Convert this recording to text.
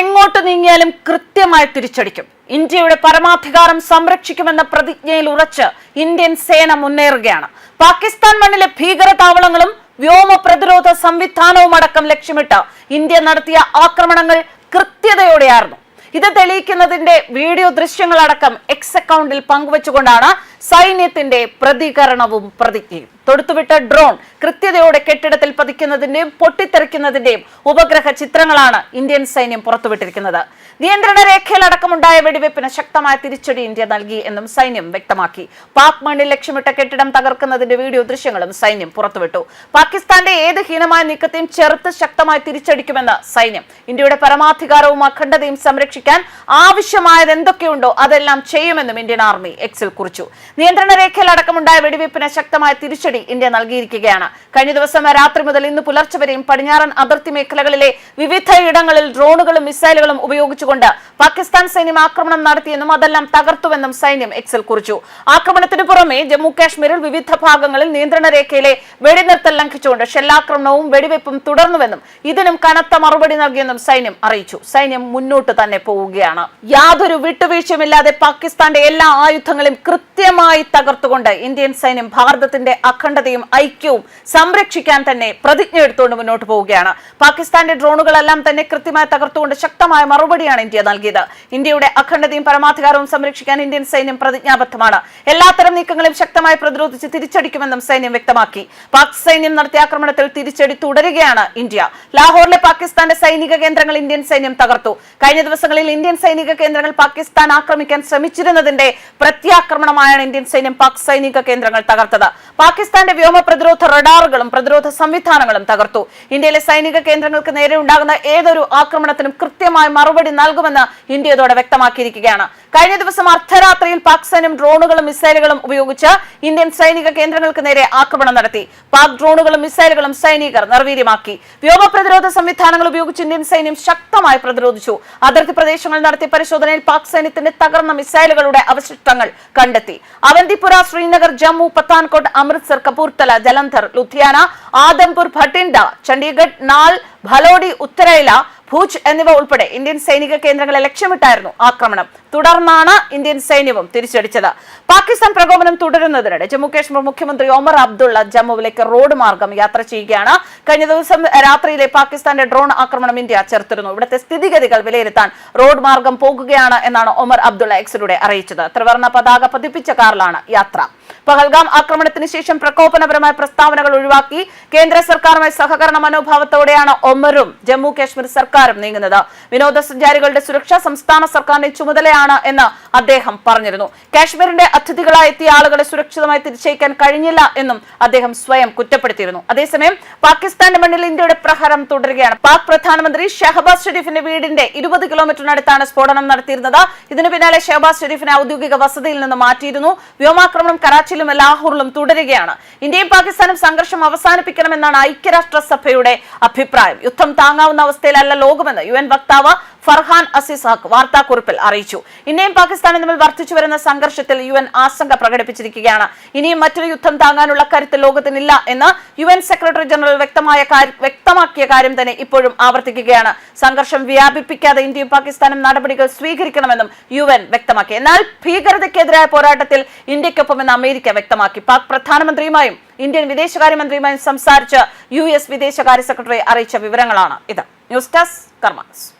എങ്ങോട്ട് നീങ്ങിയാലും കൃത്യമായി തിരിച്ചടിക്കും. ഇന്ത്യയുടെ പരമാധികാരം സംരക്ഷിക്കുമെന്ന പ്രതിജ്ഞയിൽ ഉറച്ച് ഇന്ത്യൻ സേന മുന്നേറുകയാണ്. പാകിസ്ഥാൻ മണ്ണിലെ ഭീകര താവളങ്ങളും വ്യോമ പ്രതിരോധ സംവിധാനവും അടക്കം ലക്ഷ്യമിട്ട് ഇന്ത്യ നടത്തിയ ആക്രമണങ്ങൾ കൃത്യതയോടെയായിരുന്നു. ഇത് തെളിയിക്കുന്നതിന്റെ വീഡിയോ ദൃശ്യങ്ങളടക്കം എക്സ് അക്കൗണ്ടിൽ പങ്കുവച്ചുകൊണ്ടാണ് സൈന്യത്തിന്റെ പ്രതികരണവും പ്രതിജ്ഞയും. തൊടുത്തുവിട്ട ഡ്രോൺ കൃത്യതയോടെ കെട്ടിടത്തിൽ പതിക്കുന്നതിന്റെയും പൊട്ടിത്തെറിക്കുന്നതിന്റെയും ഉപഗ്രഹ ചിത്രങ്ങളാണ് ഇന്ത്യൻ സൈന്യം പുറത്തുവിട്ടിരിക്കുന്നത്. നിയന്ത്രണ രേഖയിലടക്കമുണ്ടായ വെടിവെപ്പിന് ശക്തമായ തിരിച്ചടി ഇന്ത്യ നൽകി എന്നും സൈന്യം വ്യക്തമാക്കി. പാക് മണ്ണിൽ ലക്ഷ്യമിട്ട കെട്ടിടം തകർക്കുന്നതിന്റെ വീഡിയോ ദൃശ്യങ്ങളും സൈന്യം പുറത്തുവിട്ടു. പാകിസ്ഥാന്റെ ഏത് ഹീനമായ നീക്കത്തെയും ചെറുത്ത് ശക്തമായി തിരിച്ചടിക്കുമെന്ന് സൈന്യം. ഇന്ത്യയുടെ പരമാധികാരവും അഖണ്ഡതയും സംരക്ഷിക്കാൻ ആവശ്യമായത് എന്തൊക്കെയുണ്ടോ അതെല്ലാം ചെയ്യുമെന്നും ഇന്ത്യൻ ആർമി എക്സിൽ കുറിച്ചു. നിയന്ത്രണ രേഖയിലടക്കമുണ്ടായ വെടിവയ്പ്പിന് ശക്തമായ തിരിച്ചടി ഇന്ത്യ നൽകിയിരിക്കുകയാണ്. കഴിഞ്ഞ ദിവസം രാത്രി മുതൽ ഇന്ന് പുലർച്ചെ വരെയും പടിഞ്ഞാറൻ അതിർത്തി മേഖലകളിലെ വിവിധ ഇടങ്ങളിൽ ഡ്രോണുകളും മിസൈലുകളും ഉപയോഗിച്ചുകൊണ്ട് പാകിസ്ഥാൻ സൈന്യം ആക്രമണം നടത്തിയെന്നും അതെല്ലാം തകർത്തുവെന്നും സൈന്യം എക്സിൽ കുറിച്ചു. ആക്രമണത്തിന് പുറമെ ജമ്മു കാശ്മീരിൽ വിവിധ ഭാഗങ്ങളിൽ നിയന്ത്രണ രേഖയിലെ വെടിനിർത്തൽ ലംഘിച്ചുകൊണ്ട് ഷെല്ലാക്രമണവും വെടിവെപ്പും തുടർന്നുവെന്നും ഇതിനും കനത്ത മറുപടി നൽകിയെന്നും സൈന്യം അറിയിച്ചു. സൈന്യം മുന്നോട്ട് തന്നെ പോവുകയാണ്. യാതൊരു വിട്ടുവീഴ്ചയുമില്ലാതെ പാകിസ്ഥാന്റെ എല്ലാ ആയുധങ്ങളും കൃത്യമായി തകർത്തുകൊണ്ട് ഇന്ത്യൻ സൈന്യം ഭാരതത്തിന്റെ അഖണ്ഡതയും ഐക്യവും സംരക്ഷിക്കാൻ തന്നെ പ്രതിജ്ഞ എടുത്തുകൊണ്ട് മുന്നോട്ട് പോവുകയാണ്. പാകിസ്ഥാന്റെ ഡ്രോണുകളെല്ലാം തന്നെ കൃത്യമായി തകർത്തുകൊണ്ട് ശക്തമായ മറുപടിയാണ് ഇന്ത്യ നൽകിയത്. ഇന്ത്യയുടെ അഖണ്ഡതയും പരമാധികാരവും സംരക്ഷിക്കാൻ ഇന്ത്യൻ സൈന്യം പ്രതിജ്ഞാബദ്ധമാണ്. എല്ലാത്തരം നീക്കങ്ങളും ശക്തമായി പ്രതിരോധിച്ച് തിരിച്ചടിക്കുമെന്നും സൈന്യം വ്യക്തമാക്കി. പാക് സൈന്യം നടത്തിയ ആക്രമണത്തിൽ തിരിച്ചടി തുടരുകയാണ് ഇന്ത്യ. ലാഹോറിലെ പാകിസ്ഥാന്റെ സൈനിക കേന്ദ്രങ്ങൾ ഇന്ത്യൻ സൈന്യം തകർത്തു. കഴിഞ്ഞ ദിവസങ്ങളിൽ ഇന്ത്യൻ സൈനിക കേന്ദ്രങ്ങൾ പാകിസ്ഥാൻ ആക്രമിക്കാൻ ശ്രമിച്ചിരുന്നതിന്റെ പ്രത്യാക്രമണമായാണ് ഇന്ത്യൻ സൈന്യം പാക് സൈനിക കേന്ദ്രങ്ങൾ തകർത്തത്. പാകിസ്ഥാന്റെ വ്യോമ പ്രതിരോധ റഡാറുകളും പ്രതിരോധ സംവിധാനങ്ങളും തകർത്തു. ഇന്ത്യയിലെ സൈനിക കേന്ദ്രങ്ങൾക്ക് നേരെ ഉണ്ടാകുന്ന ഏതൊരു ആക്രമണത്തിനും കൃത്യമായ മറുപടി നൽകുമെന്ന് ഇന്ത്യ ഇതോടെ വ്യക്തമാക്കിയിരിക്കുകയാണ്. കഴിഞ്ഞ ദിവസം അർദ്ധരാത്രിയിൽ പാക് സൈന്യം ഡ്രോണുകളും മിസൈലുകളും ഉപയോഗിച്ച് ഇന്ത്യൻ സൈനിക കേന്ദ്രങ്ങൾക്ക് നേരെ ആക്രമണം നടത്തി. പാക് ഡ്രോണുകളും മിസൈലുകളും സൈനികർ നിർവീര്യമാക്കി. വ്യോമ പ്രതിരോധ സംവിധാനങ്ങൾ ഉപയോഗിച്ച് ഇന്ത്യൻ സൈന്യം ശക്തമായി പ്രതിരോധിച്ചു. അതിർത്തി പ്രദേശങ്ങൾ നടത്തിയ പരിശോധനയിൽ പാക് സൈന്യത്തിന്റെ തകർന്ന മിസൈലുകളുടെ അവശിഷ്ടങ്ങൾ കണ്ടെത്തി. അവന്തിപുര ശ്രീനഗർ ജമ്മു പത്താൻകോട്ട് അമൃത്സർ കപൂർത്തല ജലന്ധർ ലുധിയാന ആദംപൂർ ഭട്ടിൻഡ ചണ്ഡീഗഡ് നാൾ ഭലോഡി ഉത്തരയില ഭൂജ് എന്നിവ ഉൾപ്പെടെ ഇന്ത്യൻ സൈനിക കേന്ദ്രങ്ങളെ ലക്ഷ്യമിട്ടായിരുന്നു ആക്രമണം. തുടർന്നാണ് ഇന്ത്യൻ സൈന്യവും തിരിച്ചടിച്ചത്. പാകിസ്ഥാൻ പ്രകോപനം തുടരുന്നതിനിടെ ജമ്മു കാശ്മീർ മുഖ്യമന്ത്രി ഒമർ അബ്ദുള്ള ജമ്മുവിലേക്ക് റോഡ് മാർഗം യാത്ര ചെയ്യുകയാണ്. കഴിഞ്ഞ ദിവസം രാത്രിയിലെ പാകിസ്ഥാന്റെ ഡ്രോൺ ആക്രമണം ഇന്ത്യ ചെറുത്തിരുന്നു ഇവിടുത്തെ സ്ഥിതിഗതികൾ വിലയിരുത്താൻ റോഡ് മാർഗം പോകുകയാണ് എന്നാണ് ഒമർ അബ്ദുള്ള എക്സിലൂടെ അറിയിച്ചത്. ത്രിവർണ പതാക പതിപ്പിച്ച കാറിലാണ് യാത്ര. പഹൽഗാം ആക്രമണത്തിന് ശേഷം പ്രകോപനപരമായ പ്രസ്താവനകൾ ഒഴിവാക്കി കേന്ദ്ര സർക്കാരുമായി സഹകരണ മനോഭാവത്തോടെയാണ് ഒമറും ജമ്മു കാശ്മീർ സർക്കാരും നീങ്ങുന്നത്. വിനോദസഞ്ചാരികളുടെ സുരക്ഷ സംസ്ഥാന സർക്കാരിന്റെ ചുമതലയാണ് എന്ന് അദ്ദേഹം പറഞ്ഞിരുന്നു. കാശ്മീരിന്റെ അതിഥികളായി എത്തിയ ആളുകളെ സുരക്ഷിതമായി തിരിച്ചയക്കാൻ കഴിഞ്ഞില്ല എന്നും അദ്ദേഹം സ്വയം കുറ്റപ്പെടുത്തിയിരുന്നു. അതേസമയം പാകിസ്ഥാന്റെ മണ്ണിൽ ഇന്ത്യയുടെ പ്രഹരം തുടരുകയാണ്. പാക് പ്രധാനമന്ത്രി ഷഹബാസ് ഷെരീഫിന്റെ വീടിന്റെ ഇരുപത് കിലോമീറ്ററിനടുത്താണ് സ്ഫോടനം നടത്തിയിരുന്നത്. ഇതിനു പിന്നാലെ ഷഹബാസ് ഷെരീഫിനെ ഔദ്യോഗിക വസതിയിൽ നിന്ന് മാറ്റിയിരുന്നു. വ്യോമാക്രമണം കറാച്ചിയിലും ലാഹോറിലും തുടരുകയാണ്. ഇന്ത്യയും പാകിസ്ഥാനും സംഘർഷം അവസാനിപ്പിക്കണമെന്നാണ് ഐക്യരാഷ്ട്രസഭയുടെ അഭിപ്രായം. യുദ്ധം താങ്ങാവുന്ന അവസ്ഥയിലല്ല ലോകമെന്ന് യു എൻ വക്താവ് ഫർഹാൻ അസിസാഖ് വാർത്താക്കുറിപ്പിൽ അറിയിച്ചു. ഇന്ത്യയും പാകിസ്ഥാനും തമ്മിൽ വർദ്ധിച്ചു വരുന്ന സംഘർഷത്തിൽ യു എൻ ആശങ്ക പ്രകടിപ്പിച്ചിരിക്കുകയാണ്. ഇനിയും മറ്റൊരു യുദ്ധം താങ്ങാനുള്ള കരുത്ത് ലോകത്തിനില്ല എന്ന് യു എൻ സെക്രട്ടറി ജനറൽ വ്യക്തമായ വ്യക്തമാക്കിയ കാര്യം തന്നെ ഇപ്പോഴും ആവർത്തിക്കുകയാണ്. സംഘർഷം വ്യാപിപ്പിക്കാതെ ഇന്ത്യയും പാകിസ്ഥാനും നടപടികൾ സ്വീകരിക്കണമെന്നും യു എൻ വ്യക്തമാക്കി. എന്നാൽ ഭീകരതയ്ക്കെതിരായ പോരാട്ടത്തിൽ ഇന്ത്യക്കൊപ്പമെന്ന് അമേരിക്ക വ്യക്തമാക്കി. പാക് പ്രധാനമന്ത്രിയുമായും ഇന്ത്യൻ വിദേശകാര്യമന്ത്രിയുമായും സംസാരിച്ച് യു എസ് വിദേശകാര്യ സെക്രട്ടറി അറിയിച്ച വിവരങ്ങളാണ് ഇത്. News desk karmas